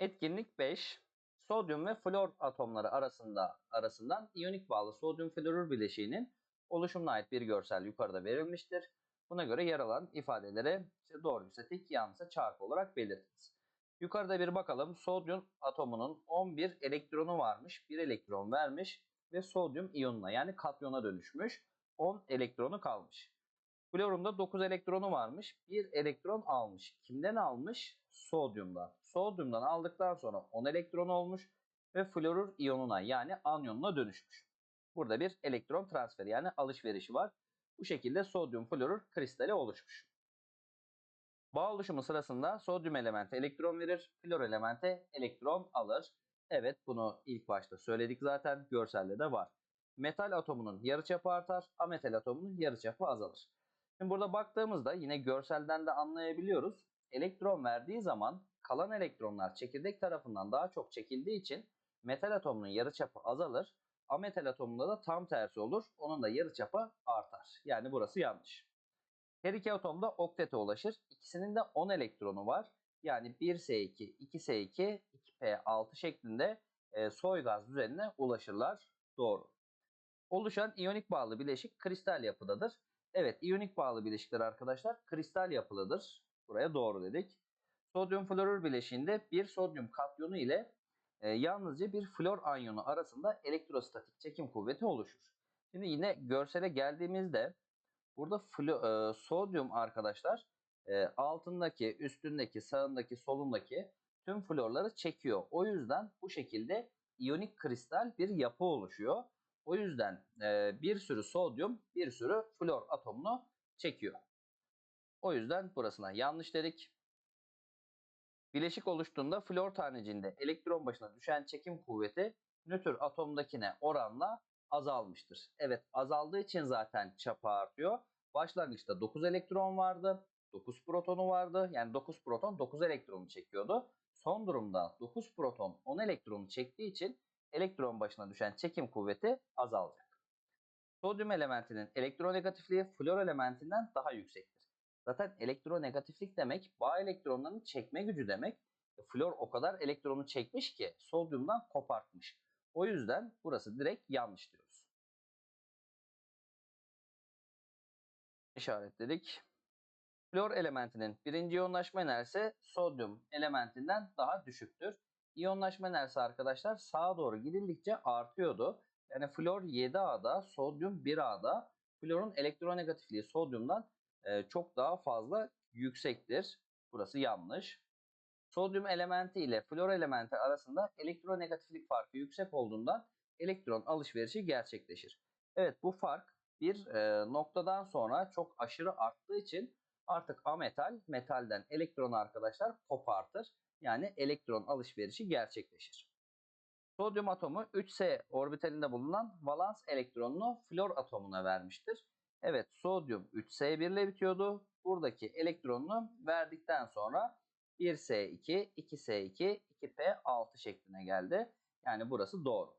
Etkinlik 5. Sodyum ve flor atomları arasında arasından iyonik bağlı sodyum florür bileşiğinin oluşumuna ait bir görsel yukarıda verilmiştir. Buna göre yer alan ifadeleri işte doğruysa tik, yanlışsa çarpı olarak belirtiniz. Yukarıda bir bakalım. Sodyum atomunun 11 elektronu varmış. 1 elektron vermiş ve sodyum iyonuna yani katyona dönüşmüş. 10 elektronu kalmış. Florumda 9 elektronu varmış. 1 elektron almış. Kimden almış? Sodyumdan. Sodyumdan aldıktan sonra 10 elektron olmuş ve florür iyonuna yani anyonuna dönüşmüş. Burada bir elektron transferi yani alışverişi var. Bu şekilde sodyum florür kristali oluşmuş. Bağ oluşumu sırasında sodyum elementi elektron verir, flor elementi elektron alır. Evet bunu ilk başta söyledik zaten görselde de var. Metal atomunun yarıçapı artar, ametal atomunun yarıçapı azalır. Şimdi burada baktığımızda yine görselden de anlayabiliyoruz. Elektron verdiği zaman kalan elektronlar çekirdek tarafından daha çok çekildiği için metal atomunun yarıçapı azalır. Ametal atomunda da tam tersi olur. Onun da yarıçapı artar. Yani burası yanlış. Her iki atom da oktete ulaşır. İkisinin de 10 elektronu var. Yani 1S2, 2S2, 2P6 şeklinde e, soy gaz düzenine ulaşırlar. Doğru. Oluşan iyonik bağlı bileşik kristal yapıdadır. Evet iyonik bağlı bileşikler arkadaşlar kristal yapılıdır. Buraya doğru dedik. Sodyum florür bileşiğinde bir sodyum katyonu ile e, yalnızca bir flor anyonu arasında elektrostatik çekim kuvveti oluşur. Şimdi yine görsele geldiğimizde burada flo, e, sodyum arkadaşlar e, altındaki, üstündeki, sağındaki, solundaki tüm florları çekiyor. O yüzden bu şekilde iyonik kristal bir yapı oluşuyor. O yüzden e, bir sürü sodyum bir sürü flor atomunu çekiyor. O yüzden burasına yanlış dedik. Bileşik oluştuğunda flor tanecinde elektron başına düşen çekim kuvveti nötr atomdakine oranla azalmıştır. Evet azaldığı için zaten çapı artıyor. Başlangıçta 9 elektron vardı. 9 protonu vardı. Yani 9 proton 9 elektronu çekiyordu. Son durumda 9 proton 10 elektronu çektiği için elektron başına düşen çekim kuvveti azalacak. Sodyum elementinin elektronegatifliği flor elementinden daha yüksektir. Zaten elektronegatiflik demek bağ elektronlarını çekme gücü demek. E, flor o kadar elektronu çekmiş ki sodyumdan kopartmış. O yüzden burası direkt yanlış diyoruz. İşaretledik. Flor elementinin birinci iyonlaşma enerjisi sodyum elementinden daha düşüktür. İyonlaşma enerjisi arkadaşlar sağa doğru gidildikçe artıyordu. Yani flor 7A'da, sodyum 1A'da. Florun elektronegatifliği sodyumdan e, çok daha fazla yüksektir. Burası yanlış. Sodyum elementi ile flor elementi arasında elektronegatiflik farkı yüksek olduğundan elektron alışverişi gerçekleşir. Evet bu fark bir e, noktadan sonra çok aşırı arttığı için artık ametal metalden elektronu arkadaşlar kopartır. Yani elektron alışverişi gerçekleşir. Sodyum atomu 3S orbitalinde bulunan valans elektronunu flor atomuna vermiştir. Evet sodyum 3S1 ile bitiyordu. Buradaki elektronunu verdikten sonra 1S2, 2S2, 2P6 şekline geldi. Yani burası doğru.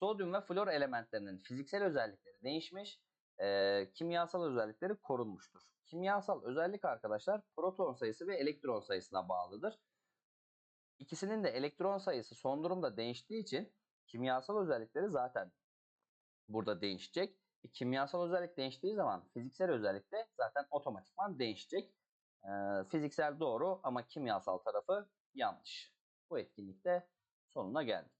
Sodyum ve flor elementlerinin fiziksel özellikleri değişmiş, e, kimyasal özellikleri korunmuştur. Kimyasal özellik arkadaşlar proton sayısı ve elektron sayısına bağlıdır. İkisinin de elektron sayısı son durumda değiştiği için kimyasal özellikleri zaten burada değişecek. E, kimyasal özellik değiştiği zaman fiziksel özellik de zaten otomatikman değişecek. E, fiziksel doğru ama kimyasal tarafı yanlış. Bu etkinlikte sonuna geldik.